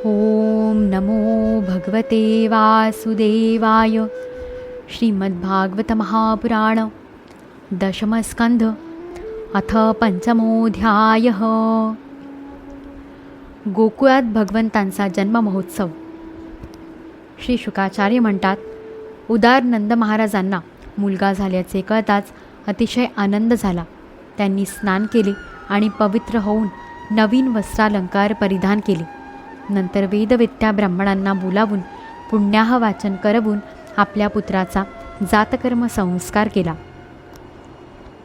ॐ नमो भगवते वासुदेवाय। श्रीमद्भागवतमहापुराण दशमस्कन्ध अथ पंचमोऽध्यायः। गोकुळात भगवंतांचा जन्म महोत्सव। श्री शुकाचार्य म्हणतात उदार नंद महाराजांना मुलगा झाल्याचे कळताच अतिशय आनंद झाला. त्यांनी स्नान केले आणि पवित्र होऊन नवीन वस्त्रालंकार परिधान केले. नंतर वेदवेत्या ब्राह्मणांना बोलावून पुण्याह वाचन करवून आपल्या पुत्राचा जातकर्म संस्कार केला.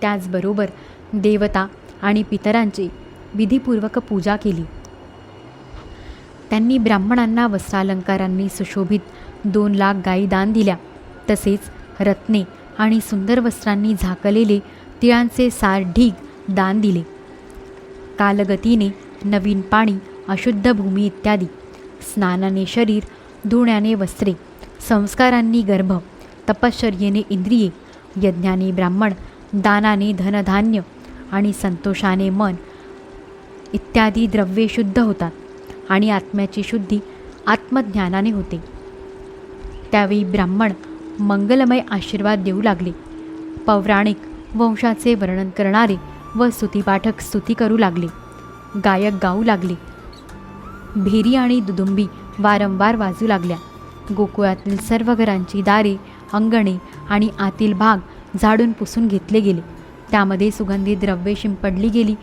त्याचबरोबर देवता आणि पितरांची विधीपूर्वक पूजा केली. त्यांनी ब्राह्मणांना वस्त्रालंकारांनी सुशोभित दोन लाख गायी दान दिल्या. तसेच रत्ने आणि सुंदर वस्त्रांनी झाकलेले तिळांचे सार ढीग दान दिले. कालगतीने नवीन पाणी अशुद्ध भूमी इत्यादी. स्नानाने शरीर धुण्याने वस्त्रे संस्कारांनी गर्भ तपश्चर्येने इंद्रिये यज्ञाने ब्राह्मण दानाने धनधान्य आणि संतोषाने मन इत्यादी द्रव्ये शुद्ध होतात आणि आत्म्याची शुद्धी आत्मज्ञानाने होते. त्यावेळी ब्राह्मण मंगलमय आशीर्वाद देऊ लागले. पौराणिक वंशाचे वर्णन करणारे व स्तुतीपाठक स्तुती करू लागले. गायक गाऊ लागले. भेरी आणि दुदुंबी वारंवार वाजू लागल्या. गोकुळातील सर्व घरांची दारे अंगणे आणि आतील भाग झाडून पुसून घेतले गेले. त्यामध्ये सुगंधी द्रव्ये शिंपडली गेली.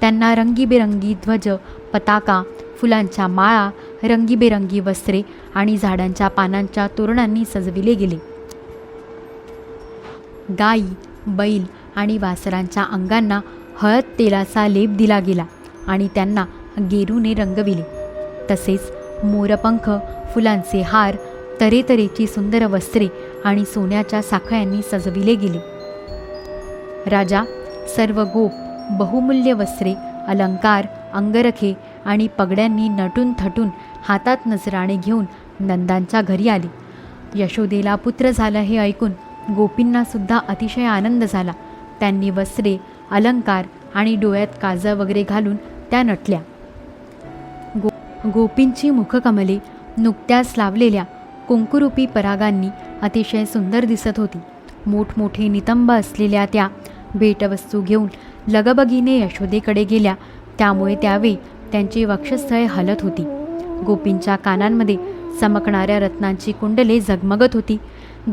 त्यांना रंगीबेरंगी ध्वज पताका फुलांच्या माळा रंगीबेरंगी वस्त्रे आणि झाडांच्या पानांच्या तोरणांनी सजविले गेले. गाई बैल आणि वासरांच्या अंगांना हळद तेलाचा लेप दिला गेला आणि त्यांना गेरूने रंगविले. तसेच मोरपंख फुलांचे हार तरेतरेची सुंदर वस्त्रे आणि सोन्याच्या साखळ्यांनी सजविले गेले. राजा सर्व गोप बहुमूल्य वस्त्रे अलंकार अंगरखे आणि पगड्यांनी नटून थटून हातात नजराणे घेऊन नंदांच्या घरी आले. यशोदेला पुत्र झालं हे ऐकून गोपींनासुद्धा अतिशय आनंद झाला. त्यांनी वस्त्रे अलंकार आणि डोळ्यात काजळ वगैरे घालून त्या नटल्या. गोपींची मुखकमले नुकत्याच लावलेल्या कुंकुरूपी परागांनी अतिशय सुंदर दिसत होती. मोठमोठे नितंब असलेल्या त्या भेटवस्तू घेऊन लगबगीने यशोदेकडे गेल्या. त्यामुळे त्यावेळी त्यांची वक्षस्थळे हलत होती. गोपींच्या कानांमध्ये चमकणाऱ्या रत्नांची कुंडले झगमगत होती.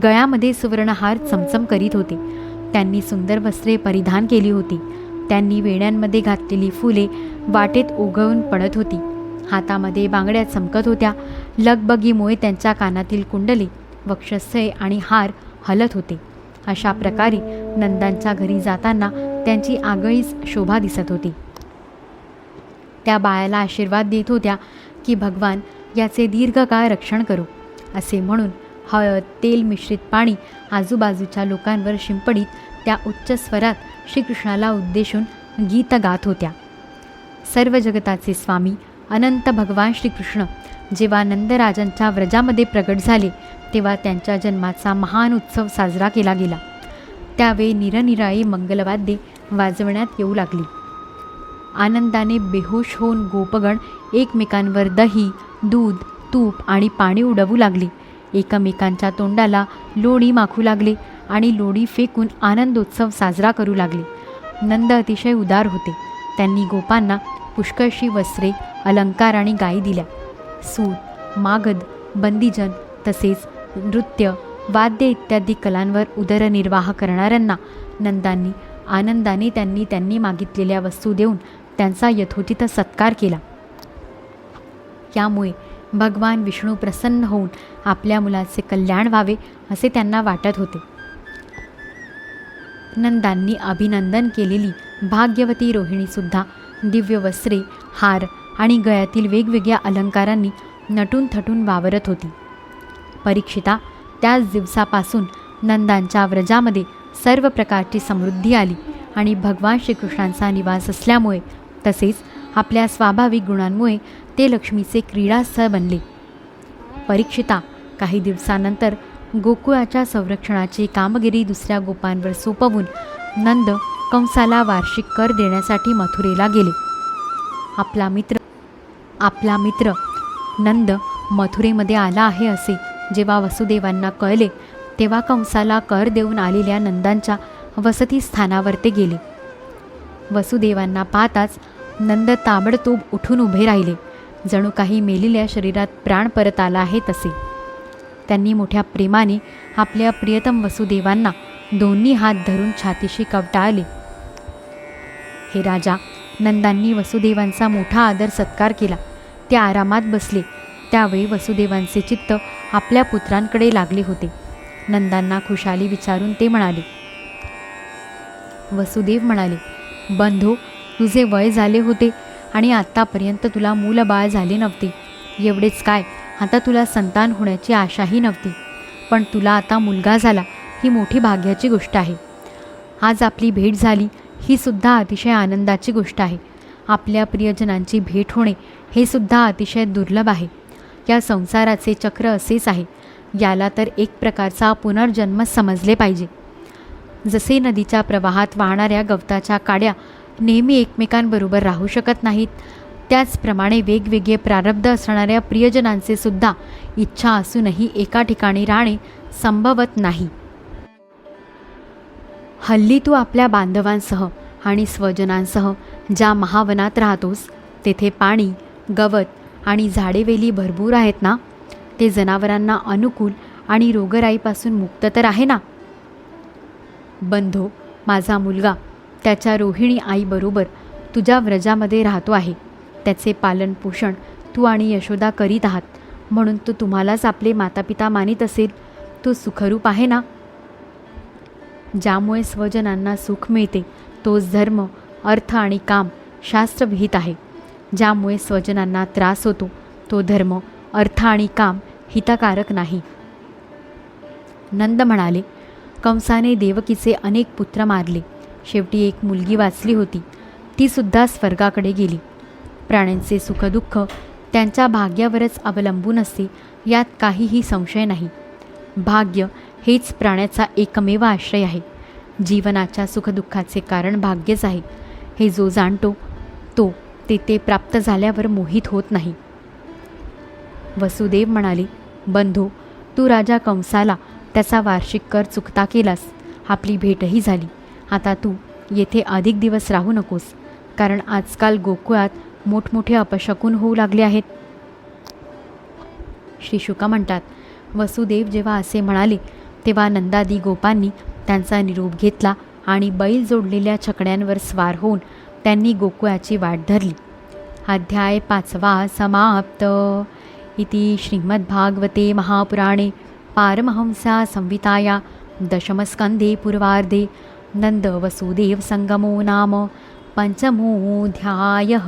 गळ्यामध्ये सुवर्णहार चमचम करीत होते. त्यांनी सुंदर वस्त्रे परिधान केली होती. त्यांनी वेण्यांमध्ये घातलेली फुले वाटेत उगवून पडत होती. हातामध्ये बांगड्या चमकत होत्या. लगबगीमुळे त्यांच्या कानातील कुंडले वक्षस्थळे आणि हार हलत होते. अशा प्रकारे नंदांच्या घरी जाताना त्यांची आगळीच शोभा दिसत होती. त्या बाळाला आशीर्वाद देत होत्या की भगवान याचे दीर्घकाळ रक्षण करू. असे म्हणून हळद तेल मिश्रित पाणी आजूबाजूच्या लोकांवर शिंपडीत त्या उच्च स्वरात श्रीकृष्णाला उद्देशून गीत गात होत्या. सर्व जगताचे स्वामी अनंत भगवान श्रीकृष्ण. जेव्हा नंदराजांच्या व्रजामध्ये प्रगट झाले तेव्हा त्यांच्या जन्माचा महान उत्सव साजरा केला गेला. त्यावेळी निरनिराळी मंगलवाद्ये वाजवण्यात येऊ लागली. आनंदाने बेहोश होऊन गोपगण एकमेकांवर दही दूध तूप आणि पाणी उडवू लागले. एकमेकांच्या तोंडाला लोणी माखू लागले आणि लोणी फेकून आनंदोत्सव साजरा करू लागले. नंद अतिशय उदार होते. त्यांनी गोपांना पुष्कळशी वस्त्रे अलंकार आणि गायी दिल्या. सूत मागध बंदीजन तसेच नृत्य वाद्य इत्यादी कलांवर उदरनिर्वाह करणाऱ्यांना नंदांनी आनंदाने त्यांनी त्यांनी मागितलेल्या वस्तू देऊन त्यांचा यथोचित सत्कार केला. यामुळे भगवान विष्णू प्रसन्न होऊन आपल्या मुलाचे कल्याण व्हावे असे त्यांना वाटत होते. नंदांनी अभिनंदन केलेली भाग्यवती रोहिणीसुद्धा दिव्य वस्त्रे हार आणि गळ्यातील वेगवेगळ्या अलंकारांनी नटून थटून वावरत होती. परीक्षिता त्याच दिवसापासून नंदांच्या व्रजामध्ये सर्व प्रकारची समृद्धी आली आणि भगवान श्रीकृष्णांचा निवास असल्यामुळे तसेच आपल्या स्वाभाविक गुणांमुळे ते लक्ष्मीचे क्रीडास्थळ बनले. परीक्षिता काही दिवसानंतर गोकुळाच्या संरक्षणाची कामगिरी दुसऱ्या गोपांवर सोपवून नंद कंसाला वार्षिक कर देण्यासाठी मथुरेला गेले. आपला मित्र आपला मित्र नंद मथुरेमध्ये आला आहे असे जेव्हा वसुदेवांना कळले तेव्हा कंसाला कर देऊन आलेल्या नंदांच्या वसतीस्थानावर ते गेले. वसुदेवांना पाहताच नंद ताबडतोब उठून उभे राहिले. जणू काही मेलेल्या शरीरात प्राण परत आला आहे तसे. त्यांनी मोठ्या प्रेमाने आपल्या प्रियतम वसुदेवांना दोन्ही हात धरून छातीशी कवटाळले हे राजा नंदांनी वसुदेवांचा मोठा आदर सत्कार केला. ते आरामात बसले. त्यावेळी वसुदेवांचे चित्त आपल्या पुत्रांकडे लागले होते. नंदांना खुशाली विचारून ते म्हणाले. वसुदेव म्हणाले बंधू तुझे वय झाले होते आणि आत्तापर्यंत तुला मूलबाळ झाले नव्हते. एवढेच काय आता तुला संतान होण्याची आशाही नव्हती. पण तुला आता मुलगा झाला. ही मोठी भाग्याची गोष्ट आहे. आज आपली भेट झाली ही सुद्धा अतिशय आनंदाची गोष्ट आहे. आपल्या प्रियजनांची भेट होणे हे सुद्धा अतिशय दुर्लभ आहे. या संसाराचे चक्र असेच आहे. याला तर एक प्रकारचा पुनर्जन्म समजले पाहिजे. जसे नदीच्या प्रवाहात वाहणाऱ्या गवताच्या काड्या नेहमी एकमेकांबरोबर राहू शकत नाहीत त्याचप्रमाणे वेगवेगळे प्रारब्ध असणाऱ्या प्रियजनांचे सुद्धा इच्छा असूनही एका ठिकाणी राहणे संभवत नाही. हल्ली तू आपल्या बांधवांसह आणि स्वजनांसह ज्या महावनात राहतोस तेथे पाणी गवत आणि झाडेवेली भरपूर आहेत ना? ते जनावरांना अनुकूल आणि रोगराईपासून मुक्त तर आहे ना? बंधो माझा मुलगा त्याच्या रोहिणी आईबरोबर तुझ्या व्रजामध्ये राहतो आहे. त्याचे पालनपोषण तू आणि यशोदा करीत आहात. म्हणून तू तुम्हालाच आपले मातापिता मानित असेल. तो सुखरूप आहे ना? ज्यामुळे स्वजनांना सुख मिळते तोच धर्म अर्थ आणि काम शास्त्रविहित आहे. ज्यामुळे स्वजनांना त्रास होतो तो धर्म अर्थ आणि काम हितकारक नाही. नंद म्हणाले कंसाने देवकीचे अनेक पुत्र मारले. शेवटी एक मुलगी वाचली होती. तीसुद्धा स्वर्गाकडे गेली. प्राण्यांचे सुखदुःख त्यांच्या भाग्यावरच अवलंबून असते यात काहीही संशय नाही. भाग्य हेच प्राण्याचा एकमेव आश्रय आहे. जीवनाच्या सुखदुःखाचे कारण भाग्यच आहे. हे जो जाणतो तो ते ते प्राप्त झाल्यावर मोहित होत नाही. वसुदेव म्हणाले बंधू तू राजा कंसाला त्याचा वार्षिक कर चुकता केलास. आपली भेटही झाली. आता तू येथे अधिक दिवस राहू नकोस. कारण आजकाल गोकुळात मोठमोठे अपशकून होऊ लागले आहेत. श्री शुका म्हणतात वसुदेव जेव्हा असे म्हणाले तेव्हा नंदादी गोपांनी त्यांचा निरोप घेतला आणि बैल जोडलेल्या छकड्यांवर स्वार होऊन त्यांनी गोकुळाची वाट धरली. अध्याय पाचवा समाप्त. इति श्रीमद्भागवते महापुराणे पारमहंसा संविताया दशमस्कन्धे पूर्वार्धे नन्दवसुदेवसङ्गमो नाम पञ्चमोऽध्यायः।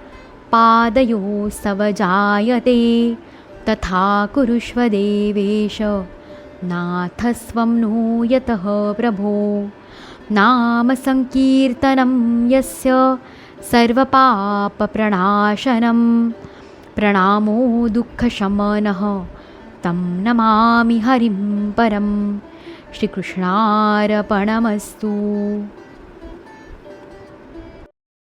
पादयोस्तव जायते तथा कुरुष्व देवेश नाथस्वं नो यतः प्रभो। नामसङ्कीर्तनं यस्य सर्वपापप्रणाशनं प्रणामो दुःखशमनः तं नमामि हरिं परं श्रीकृष्णार्पणमस्तु